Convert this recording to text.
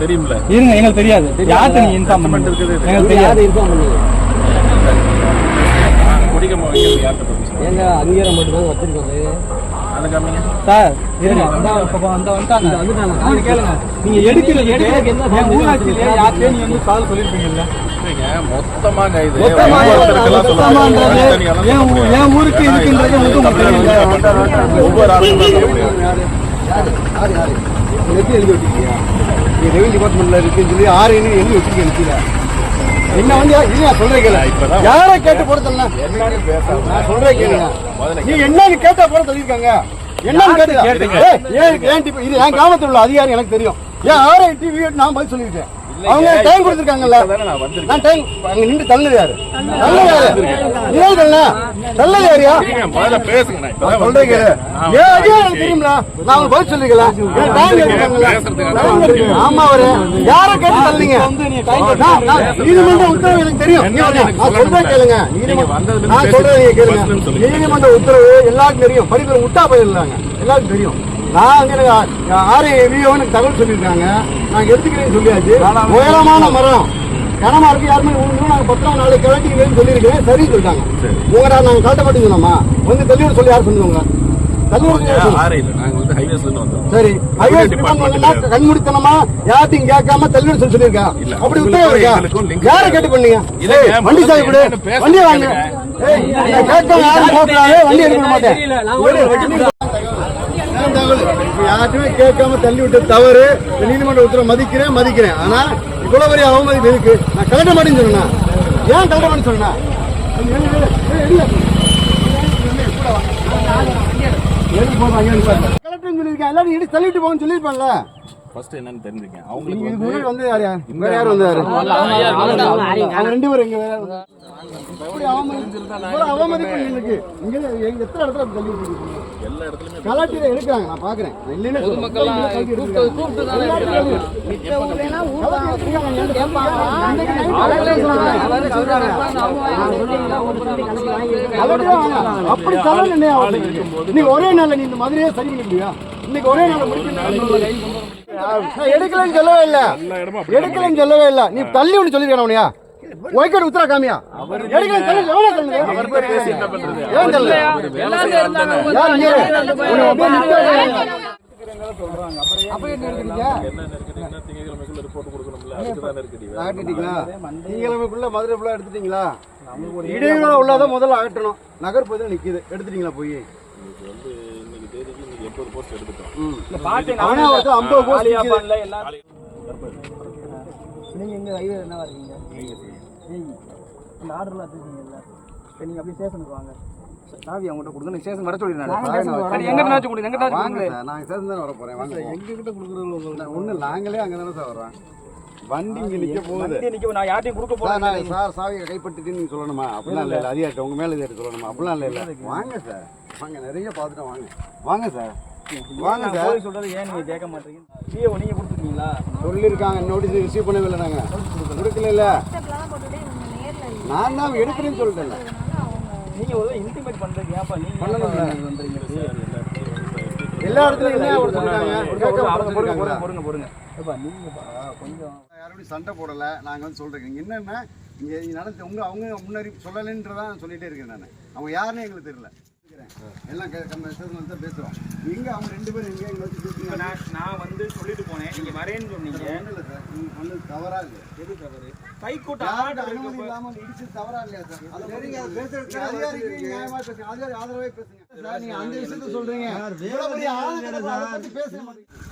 தெரியும்ல. இருங்க எங்களுக்கு தெரியாது. யார்கிட்ட இன்ஃபார்ம் பண்ணுங்க. எங்களுக்கு தெரியாது. இன்ஃபார்ம் பண்ணீங்க அங்கீகாரம் மட்டும் தான் வச்சிருக்கோம். சார் இருங்க. அந்த வந்துட்டாங்க. அவங்க கேளுங்க. நீங்க எடுக்கிற எடுக்கிறதுக்கு என்ன என் ஊராட்சியிலே யார்கிட்டயும் வந்து கால் சொல்லிருப்பீங்கல்ல? இது. ஊருக்கு இருக்குன்றது ஒவ்வொரு எழுதி வச்சிருக்கீங்க? நீ ரெவன்யூ டிபார்ட்மெண்ட்ல இருக்குன்னு சொல்லி ஆறுன்னு எழுதி வச்சிருக்கீங்க கீழே. என்ன வந்து இல்லையா இப்பதான் யாரை கேட்டு போட பேசாம நான் சொல்றேன் கேளுங்க. நீ என்னன்னு கேட்டா போட சொல்லியிருக்காங்க? என்னன்னு கேட்டு ஏன் இது என் கிராமத்தில் உள்ள அதிகாரி எனக்கு தெரியும். ஏன் ஆர்ஐ டிவி நான் பதில் சொல்லியிருக்கேன். அவங்க டைம் கொடுத்துருக்காங்கல்ல. நான் வந்திருக்கேன். நான் டைம் அங்க நின்று தள்ளது யாரு? தள்ளது. யாரு? நீ ஏன் தள்ள தள்ளது யாரியா? நீங்க முதல்ல பேசுங்க நான் இப்பதான் நான் சொல்றேன் கேளு. வந்திருக்கேன். ஏன் எனக்கு தெரியும்ல? நான் உங்களுக்கு பதில் டைம் இருக்கு. ஆமா அவரு. யாரை கேட்டு தள்ளீங்க நீங்க நீதிமன்ற உத்தரவு எனக்கு தெரியும். நான் சொல்றேன். கேளுங்க. நீங்க நான் சொல்றேன் நீங்க கேளுங்க. நீதிமன்ற உத்தரவு எல்லாருக்கும் தெரியும். படிக்கிற முட்டா போயிடலாங்க எல்லாருக்கும் தெரியும். நான் அங்க எனக்கு ஆர்ஐ விஓ எனக்கு தகவல் சொல்லியிருக்காங்க. நான் எடுத்துக்கிறேன்னு சொல்லியாச்சு. உயரமான மரம். கனமா இருக்கு யாருமே ஒண்ணு நாங்க பத்திரம் நாளைக்கு கிளட்டிக்கிறேன்னு சொல்லியிருக்கேன் சரின்னு சொல்லிட்டாங்க. உங்க நாங்க கழட்ட மாட்டேங்க சொன்னோமா வந்து தள்ளிவிட சொல்லி யார் வந்தோம். சரி. கண்மூடித்தனமா யார்ட்டையும் கேட்காம சொல்லி சொல்லியிருக்கா? அப்படி உத்தரவு யாரை. கேட்டு பண்ணீங்க? வண்டி பேச வண்டியை வாங்க. கேளுங்க. ஏய் நான் கேட்க யாரும் வண்டி எடுக்க மாட்டேன் தெரியல, நான் ஒரு வண்டி நான் தகவல். இப்ப யார்ட்டுமே கேட்காம தள்ளி விட்டு தவறு நீதிமன்ற உத்தரவு மதிக்கிறேன் மதிக்கிறேன் ஆனா இவ்வளவு பெரிய அவமதிப்பு இருக்கு நான் கலட்ட மாட்டேன்னு சொன்னேன் ஏன் கலட்ட மாட்டேன்னு சொன்னேன் கலெக்டர் சொல்லியிருக்கேன் எல்லாரும் இடி தள்ளிட்டு போகணும்னு சொல்லியிருப்பான்ல First என்னன்னு தெரிஞ்சுக்கங்க. நீங்க அவங்களுக்கு வந்து முன்னாடி வந்து யார் யார் வேற யார் வந்தாரு அவங்க ரெண்டு பேரும் எங்க வேற அவமதிப்பு இருக்கு இங்க எத்தனை இடத்துல தள்ளி விட்டுருக்கீங்க எல்லா இடத்துலயுமே கலாட்டில எடுக்கிறாங்க நான் பாக்குறேன் இல்லைன்னு இருக்கிறாங்க. அப்படி தலை நீ ஒரே நாள்ல நீ இந்த மாதிரியே சரி பண்ணிக்கலையா இன்னைக்கு ஒரே நான் எடுக்கலன்னு சொல்லவே இல்ல. எடுக்கலன்னு சொல்லவே இல்ல. நீ தள்ளி ஒண்ணு சொல்லிருக்கான உனியா ஒய்கட் உத்தரா காமியா எவ்வளவு தள்ளுங்க அவர்கிட்ட பேசி என்ன பண்றது? ஏன் அவரு செய்யற ஆள் தானே. யார் நீ அப்படியே இடையூறு உள்ளதான் முதல்ல அகட்டணும் நகர் பகுதியில் நிக்குது. எடுத்துட்டீங்களா போய்? நீங்க எங்க ஹைவே இருக்கீங்க இந்த ஆர்டர்லாம் வச்சிருக்கீங்கல்ல? சரி நீங்க அப்படியே ஸ்டேஷனுக்கு வாங்க. சாவி அவங்ககிட்ட கொடுங்க. நீங்க ஸ்டேஷன் வர சரி எங்கிட்ட கொடுங்க வாங்க சார். நாங்க சேர்ந்து தானே வர போறேன் வாங்க. எங்க கிட்ட கொடுக்குறது ஒண்ணு நாங்களே அங்க தானே சார் வரோம் வண்டி இங்க நிக்க போகுது. நான் யார்ட்டையும் கொடுக்க நான் சார் சாவியை கைப்பற்றிட்டு சொல்லணுமா? அப்படிலாம் இல்ல இல்ல. அதிகாரிட்ட உங்க மேல இதை சொல்லணுமா? அப்படிலாம் இல்ல இல்ல. வாங்க சார். வாங்க நிறைய பார்த்துட்டோம் வாங்க. வாங்க சார். வாங்க சார். போய் சொல்றது ஏன் நீங்க கேட்க மாட்டீங்க? நீங்க கொடுத்துருக்கீங்களா? சொல்லியிருக்காங்க. நோட்டீஸ் ரிசீவ் பண்ணவே இல்லை நாங்க. கொடுக்கல இல்ல நான் தான் எடுக்கிறேன்னு சொல்லிட்டேன்ல. நீங்க ஒரு இன்டிமேட் பண்றதுக்கு ஏன்ப்பா நீங்க பண்ணணும்ல. ஏன்ப்பா பண்றீங்க எல்லா இடத்துலயும் சண்டை போடல. நாங்க வந்து சொல்றேன் என்னன்னா? இங்க இங்க நடந்து உங்க அவங்க முன்னறிவிப்பு சொல்லலைன்றதான் சொல்லிட்டே இருக்கேன் நான். அவங்க யாருன்னு எங்களுக்கு தெரியல. எல்லாம் வந்து தான் பேசுறோம். எங்க அவங்க ரெண்டு பேரும் எங்க எங்க வச்சு நான் நான் வந்து சொல்லிட்டு போனேன். நீங்க வரேன்னு சொன்னீங்க. ஒண்ணும் இல்ல சார். நீங்க பண்ணது தவறா? இல்ல எது தவறு கைக்கூட்ட அனுமதி இல்லாம இடிச்சது தவறா இல்லையா சார்? அது சரிங்க அது பேசுறதுக்கு அதிகாரிக்கு நியாயமா பேசுங்க. அதிகாரி ஆதரவே பேசுங்க. சார் நீங்க அந்த விஷயத்த ஆளுங்களை அதை பத்தி பேச மாட்டீங்க